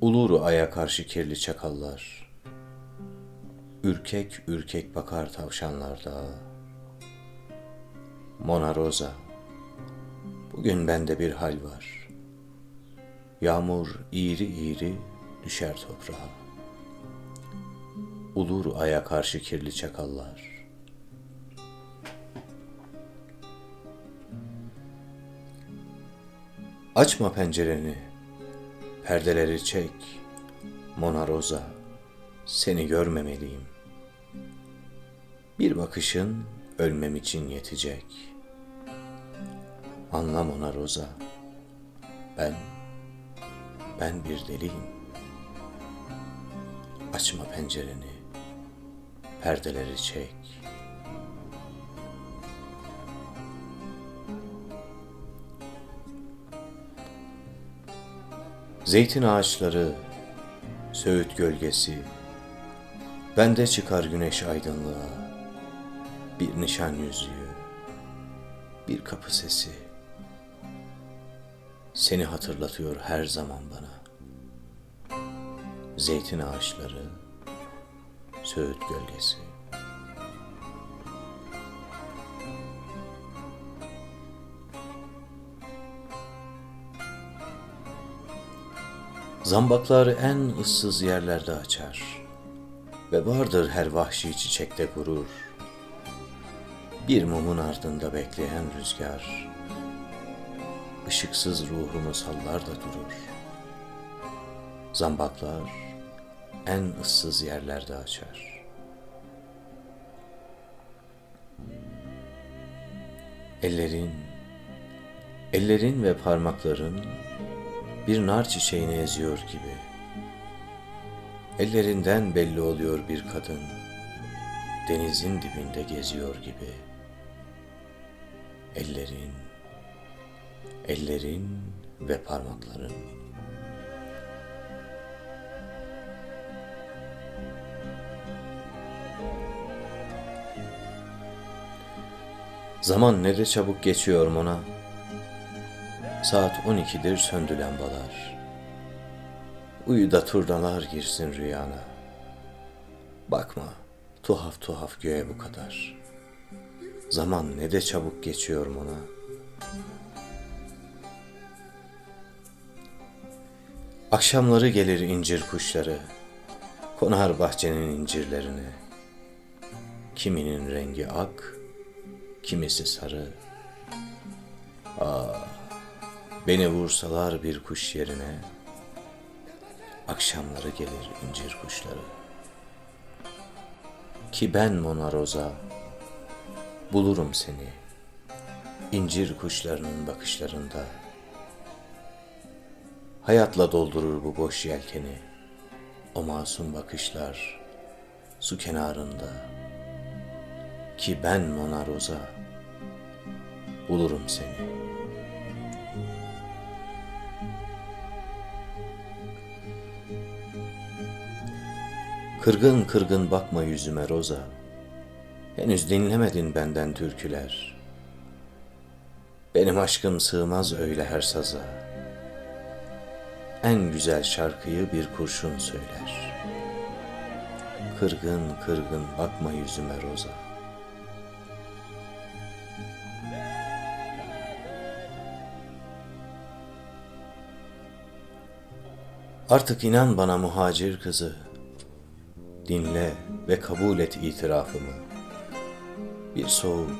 Uluru aya karşı kirli çakallar. Ürkek ürkek bakar tavşanlar da. Mona Rosa, bugün bende bir hal var. Yağmur iğri iğri düşer toprağa. Ulur aya karşı kirli çakallar. Açma pencereni, Perdeleri çek, Mona Rosa, seni görmemeliyim. Bir bakışın ölmem için yetecek. Anla Mona Rosa, ben, ben bir deliyim. Açma pencereni, perdeleri çek. Zeytin ağaçları, söğüt gölgesi, bende çıkar güneş aydınlığa, bir nişan yüzüğü, bir kapı sesi, seni hatırlatıyor her zaman bana. Zeytin ağaçları, söğüt gölgesi. Zambaklar en ıssız yerlerde açar ve vardır her vahşi çiçekte gurur. Bir mumun ardında bekleyen rüzgar, ışıksız ruhumu sallar da durur. Zambaklar en ıssız yerlerde açar. Ellerin, ellerin ve parmakların bir nar çiçeğini eziyor gibi. Ellerinden belli oluyor bir kadın, denizin dibinde geziyor gibi. Ellerin, ellerin ve parmakların. Zaman ne de çabuk geçiyor ona.'' Saat 12'dir söndü lambalar. Uyu da turnalar girsin rüyana. Bakma, tuhaf tuhaf göğe bu kadar. Zaman ne de çabuk geçiyor ona. Akşamları gelir incir kuşları, konar bahçenin incirlerine. Kiminin rengi ak, kimisi sarı. Ah, Beni vursalar bir kuş yerine, akşamları gelir incir kuşları. Ki ben Mona Rosa, bulurum seni, incir kuşlarının bakışlarında. Hayatla doldurur bu boş yelkeni, o masum bakışlar su kenarında. Ki ben Mona Rosa, bulurum seni.'' Kırgın kırgın bakma yüzüme Roza. Henüz dinlemedin benden türküler. Benim aşkım sığmaz öyle her saza. En güzel şarkıyı bir kurşun söyler. Kırgın kırgın bakma yüzüme Roza. Artık inan bana muhacir kızı dinle ve kabul et itirafımı. Bir soğuk,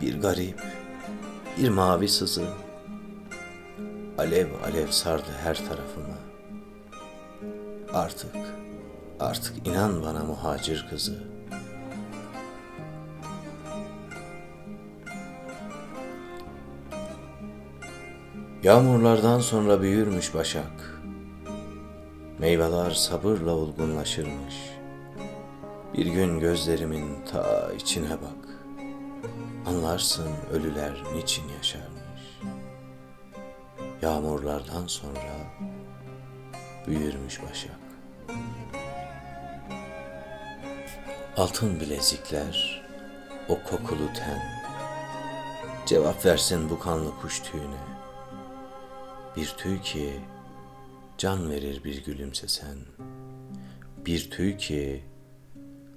bir garip, bir mavi sızı, alev alev sardı her tarafımı. Artık, artık inan bana muhacir kızı. Yağmurlardan sonra büyürmüş başak. Meyveler sabırla olgunlaşırmış. Bir gün gözlerimin ta içine bak. Anlarsın ölüler niçin yaşarmış. Yağmurlardan sonra büyürmüş başak. Altın bilezikler, o kokulu ten. Cevap versin bu kanlı kuş tüyüne. Bir tüy ki can verir bir gülümsesen. Bir tüy ki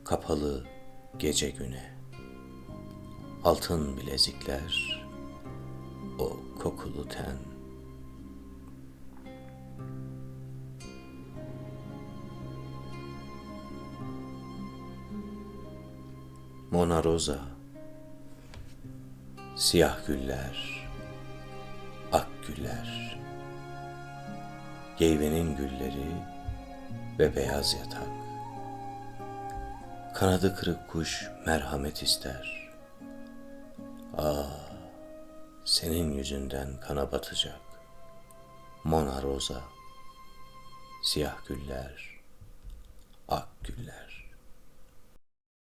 kapalı gece güne. Altın bilezikler, o kokulu ten. Mona Rosa Siyah güller Ak güller Geyvenin gülleri Ve beyaz yatak Kanadı kırık kuş merhamet ister. Ah Senin yüzünden kana batacak. Mona Rosa Siyah güller Ak güller